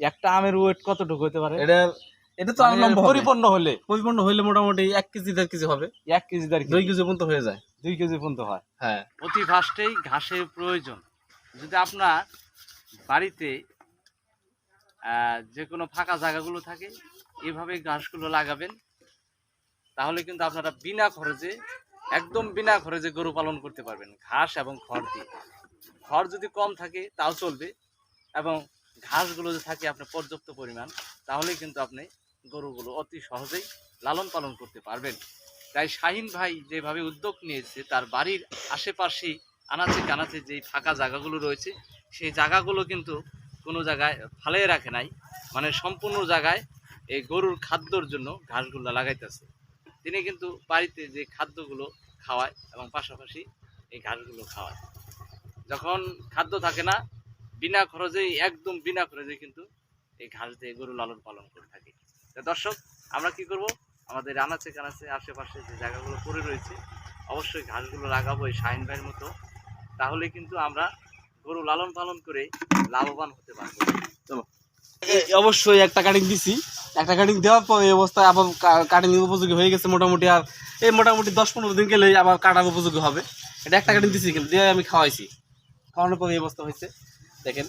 একটা আমের ওয়েট কতটুকু হতে পারে? এটা এটা তো আর মানে পরিপূর্ণ হলে। পরিপূর্ণ হলে মোটামুটি এক কেজি দেড় কেজি হবে। এক কেজি দেড় দুই কেজি কেজি পর্যন্ত হয়ে যায়। দুই কেজি পর্যন্ত হয়। হ্যাঁ। প্রতি ফাস্টেই ঘাসের প্রয়োজন। যদি আপনার বাড়িতে যে কোনো ফাঁকা জায়গাগুলো থাকে এভাবে ঘাসগুলো লাগাবেন তাহলে কিন্তু আপনারা বিনা খরচে একদম বিনা খরচে গরু পালন করতে পারবেন ঘাস এবং খড় দিয়ে। খড় যদি কম থাকে তাও চলবে। এবং ঘাসগুলো যদি থাকে আপনি পর্যাপ্ত পরিমাণ তাহলে কিন্তু আপনি গরুগুলো অতি সহজেই লালন পালন করতে পারবেন। তাই শাহিন ভাই যেভাবে উদ্যোগ নিয়েছে, তার বাড়ির আশেপাশে আনাচে কানাচে যেই ফাঁকা জায়গাগুলো রয়েছে, সেই জায়গাগুলো কিন্তু কোনো জায়গায় ফালিয়ে রাখে নাই। মানে সম্পূর্ণ জায়গায় এই গরুর খাদ্যর জন্য ঘাসগুলো লাগাইতেছে। তিনি কিন্তু বাড়িতে যে খাদ্যগুলো খাওয়ায় এবং পাশাপাশি এই ঘাসগুলো খাওয়ায়। যখন খাদ্য থাকে না বিনা খরচেই, একদম বিনা খরচে কিন্তু এই ঘাস দিয়ে গরু লালন পালন করে থাকি। তো দর্শক, আমরা কি করব? আমাদের আনাচে কানাচে আশেপাশে যে জায়গাগুলো পড়ে রয়েছে, অবশ্যই ঘাসগুলো লাগাবো এই শাহিন ভাইয়ের মতো। তাহলে কিন্তু আমরা গরু লালন পালন করে লাভবান হতে পারব। অবশ্যই একটা কাটিং দিছি। একটা কাটিং দেওয়ার পর এই অবস্থায় আবার কাটিং উপযোগী হয়ে গেছে মোটামুটি আর এই মোটামুটি দশ পনেরো দিন গেলে আবার কাটার উপযোগী হবে। এটা একটা কাটিং দিছি কিন্তু, দিয়ে আমি খাওয়াইছি। খাওয়ানোর পর এই অবস্থা হয়েছে। দেখেন।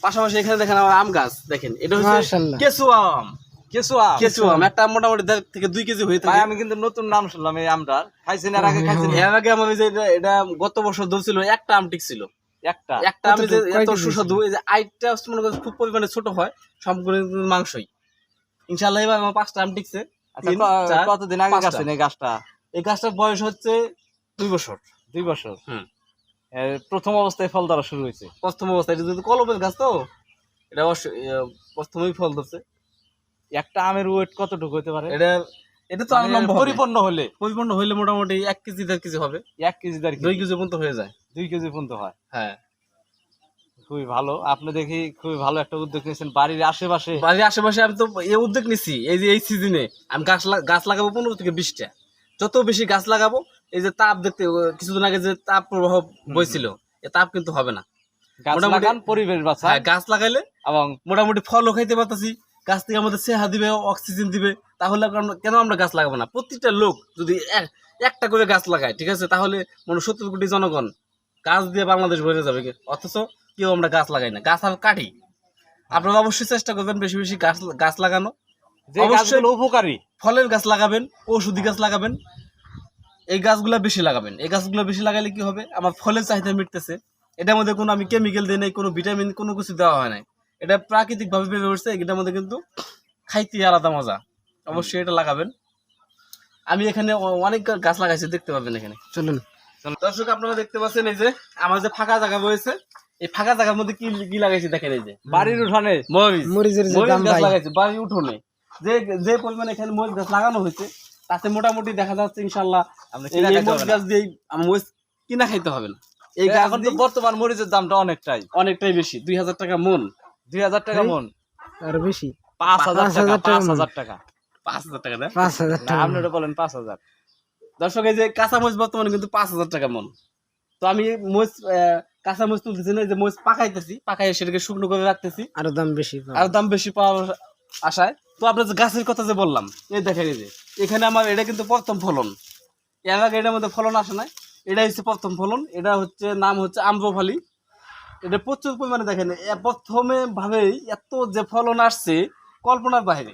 পাশাপাশি এখানে দেখেন আমার আম গাছ দেখেন। এটা হচ্ছে। কেঁচু আম। কিছু কেঁচু আম। একটা মোটামুটি দেড় থেকে দুই কেজি হয়ে থাকে। আমি কিন্তু নতুন নাম শুনলাম এই আমটা খাইছেন এর আগে খাইছেন? এর আগে আমার যে এটা- এটা গত বছর ধরছিল একটা আম টিকছিল একটা? একটা আমি যে এত সুস্বাদু এই যে আইটটা মনে করেন খুব পরিমাণে ছোট হয় সম্পূর্ণ মাংসই। ইনশাল্লাহ এবার আমার পাঁচটা আম টিকছে। আচ্ছা কতদিন আগে পাঁচটা। এই গাছটা? এই গাছটার বয়স হচ্ছে দুই বছর। দুই বছর? হুম। এর প্রথম অবস্থায় ফল ধরা শুরু হয়েছে। প্রথম অবস্থায় এটা যেহেতু কলমের গাছ তো এটা প্রথমেই ফল ধরছে। একটা আমের ওয়েট কতটুকু হতে পারে? এটা এটা তো লম্বা পরিপূর্ণ হলে। পরিপূর্ণ হইলে মোটামুটি এক কেজি দেড় কেজি হবে। এক কেজি দেড় দুই কেজি। কেজি পর্যন্ত হয়ে যায়। দুই কেজি পর্যন্ত হয়। হ্যাঁ। খুবই ভালো। আপনি দেখি খুবই ভালো একটা উদ্যোগ নিয়েছেন। বাড়ির আশেপাশে বাড়ির আশেপাশে আমি তো এই উদ্যোগ নিছি। এই যে এই সিজনে আমি গাছ গাছ লাগাবো পনেরো থেকে বিশটা। যত বেশি গাছ লাগাবো এই যে তাপ দেখতে কিছুদিন আগে যে তাপ প্রবাহ বইছিল এই তাপ কিন্তু হবে না। গাছ মোটামুটি- পরিবেশ বাঁচান। হ্যাঁ, গাছ লাগাইলে এবং মোটামুটি ফলও খাইতে পারতাছি গাছ থেকে আমাদের সেহা দিবে অক্সিজেন দিবে তাহলে কেন আমরা গাছ লাগাবো না? প্রতিটা লোক যদি একটা করে গাছ লাগায় ঠিক আছে? তাহলে মনে সত্তর কোটি জনগণ গাছ দিয়ে বাংলাদেশ ভরে যাবে। অথচ কেউ আমরা গাছ লাগাই না। গাছ আর কাটি। আপনারা অবশ্যই চেষ্টা করবেন বেশি বেশি গাছ গাছ লাগানো। অবশ্যই- উপকারী। ফলের গাছ লাগাবেন ঔষধি গাছ লাগাবেন। এই গাছগুলো বেশি লাগাবেন। এই গাছগুলো বেশি লাগালে কি হবে? আমার ফলের চাহিদা মিটতেছে। এটার মধ্যে কোনো আমি কেমিক্যাল দিই নাই কোনো ভিটামিন কোনো কিছু দেওয়া হয় নাই। এটা প্রাকৃতিক ভাবে বেড়ে উঠছে এটার মধ্যে কিন্তু খাইতে আলাদা মজা। অবশ্যই এটা লাগাবেন। আমি এখানে অনেক গাছ লাগাইছি দেখতে পাবেন এখানে। চলুন। দর্শক আপনারা দেখতে পাচ্ছেন এই যে আমার যে ফাঁকা জায়গা রয়েছে এই ফাঁকা জায়গার মধ্যে কি কি লাগাইছি দেখেন এই যে। বাড়ির উঠানে মরিচ। মরিচ গাছ লাগাইছে বাড়ি উঠোনে। যে যে পরিমাণে এখানে মরিচ গাছ লাগানো হয়েছে তাতে মোটামুটি দেখা যাচ্ছে ইনশাল্লাহ কিনা খাইতে হবে না। গাছ দিয়ে কিনা খাইতে হবে না। এই গাছ এখন তো বর্তমান মরিচের দামটা অনেকটাই। অনেকটাই বেশি দুই হাজার টাকা মন। দুই হাজার টাকা মন? আর বেশি। পাঁচ হাজার পাঁচ টাকা পাঁচ হাজার টাকা। পাঁচ হাজার টাকা না? পাঁচ হাজার টাকা আপনারা বলেন পাঁচ হাজার। দর্শক এই যে কাঁচা মরিচ বর্তমানে কিন্তু পাঁচ হাজার টাকা মন। তো আমি মরিচ আহ, কাঁচা মরিচ তুলতেছি না যে মরিচ পাকাইতেছি পাকাই সেটাকে শুকনো করে রাখতেছি। আরও দাম বেশি পাবো। আর দাম বেশি পাওয়ার আশায়। তো আপনার যে গাছের কথা যে বললাম এই দেখেন এই যে এখানে আমার এটা কিন্তু প্রথম ফলন। এর আগে এটার মধ্যে ফলন আসে নাই। এটা হচ্ছে প্রথম ফলন। এটা হচ্ছে নাম হচ্ছে আম্রফালি। এটা প্রচুর পরিমাণে দেখেন প্রথমে ভাবেই এত যে ফলন আসছে কল্পনার বাইরে।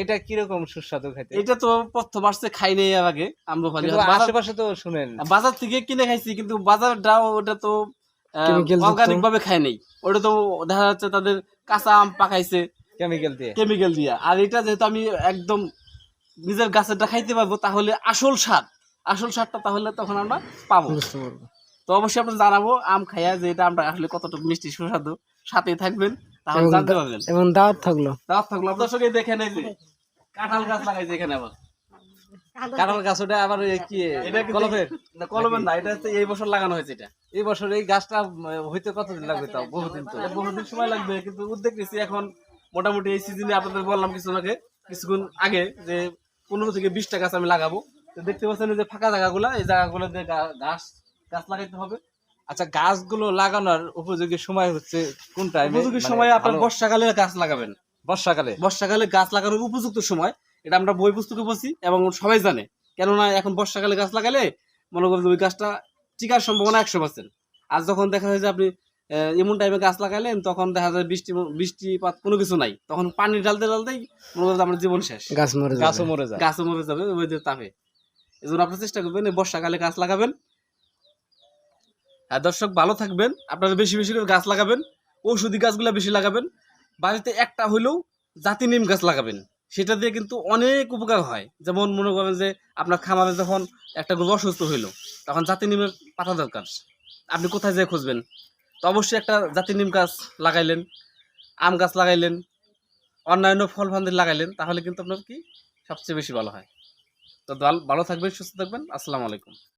এটা কীরকম সুস্বাদু খাইতে এটা তো প্রথম আসছে খাই নেই এর আগে আম্রফালি। আশেপাশে তো শুনেন। বাজার থেকে কিনে খাইছি কিন্তু বাজারটা ওটা তো অর্গানিক ভাবে খাই নেই। ওটা তো দেখা যাচ্ছে তাদের কাঁচা আম পাকাইছে কেমিক্যাল দিয়ে। কেমিক্যাল দিয়ে। আর এটা যেহেতু আমি একদম নিজের গাছেরটা খাইতে পারব তাহলে আসল স্বাদ। আসল স্বাদটা তাহলে তখন আমরা পাবো। বুঝতে পারব। তো অবশ্যই আপনার জানাব আম খাইয়া যে এটা আমরা আসলে কতটুকু মিষ্টি সুস্বাদু। সাথে থাকবেন তাহলে জানতে পারবেন। এবং দাওয়াত থাকল। দাওয়াত থাকল। আপনার সঙ্গে দেখেন এই যে কাঁঠাল গাছ লাগাইছে এখানে আবার। কাঁঠাল গাছ ওটা আবার কি এটা কলমের? না, কলমের না এটা হচ্ছে এই বছর লাগানো হয়েছে এটা। এই বছর এই গাছটা হইতে কতদিন লাগবে তাও? বহুদিন তো। বহুদিন সময় লাগবে কিন্তু উদ্যোগ নিচ্ছি এখন। মোটামুটি এই সিজনে আপনাদের বললাম কিছু আগে কিছুক্ষণ আগে যে পনেরো থেকে বিশটা গাছ আমি লাগাবো। তো দেখতে পাচ্ছেন যে ফাঁকা জায়গাগুলো এই জায়গাগুলো দিয়ে গা- গাছ লাগাইতে হবে। আচ্ছা গাছগুলো লাগানোর উপযোগী সময় হচ্ছে কোন টাইমে উপযোগী সময় আপনার বর্ষাকালে গাছ লাগাবেন। বর্ষাকালে? বর্ষাকালে গাছ লাগানোর উপযুক্ত সময় এটা আমরা বই পুস্তকে বলছি এবং সবাই জানে। কেননা এখন বর্ষাকালে গাছ লাগালে মনে করেন যে ওই গাছটা টিকার সম্ভাবনা একশো পার্সেন্ট আর যখন দেখা যায় যে আপনি এমন টাইমে গাছ লাগাইলেন তখন দেখা যায় বৃষ্টি বৃষ্টিপাত কোনো কিছু নাই। তখন পানি ঢালতে ঢালতেই মনে করেন যে আমার জীবন শেষ। গাছ মরে গাছও মরে যায় গাছও মরে যাবে ওই যে তাপে। এই জন্য আপনার চেষ্টা করবেন এই বর্ষাকালে গাছ লাগাবেন। আর দর্শক ভালো থাকবেন। আপনারা বেশি বেশি করে গাছ লাগাবেন ঔষধি গাছগুলো বেশি লাগাবেন। বাড়িতে একটা হইলেও জাতি নিম গাছ লাগাবেন। সেটা দিয়ে কিন্তু অনেক উপকার হয়। যেমন মনে করেন যে আপনার খামারে যখন একটা গরু অসুস্থ হইল তখন জাতি নিমের পাতা দরকার। আপনি কোথায় যেয়ে খুঁজবেন? তো অবশ্যই একটা জাতি নিম গাছ লাগাইলেন, আম গাছ লাগাইলেন, অন্যান্য ফল ফান্দি লাগাইলেন, তাহলে কিন্তু আপনার কি সবচেয়ে বেশি ভালো হয়। তো ভালো থাকবেন, সুস্থ থাকবেন, আসসালামু আলাইকুম।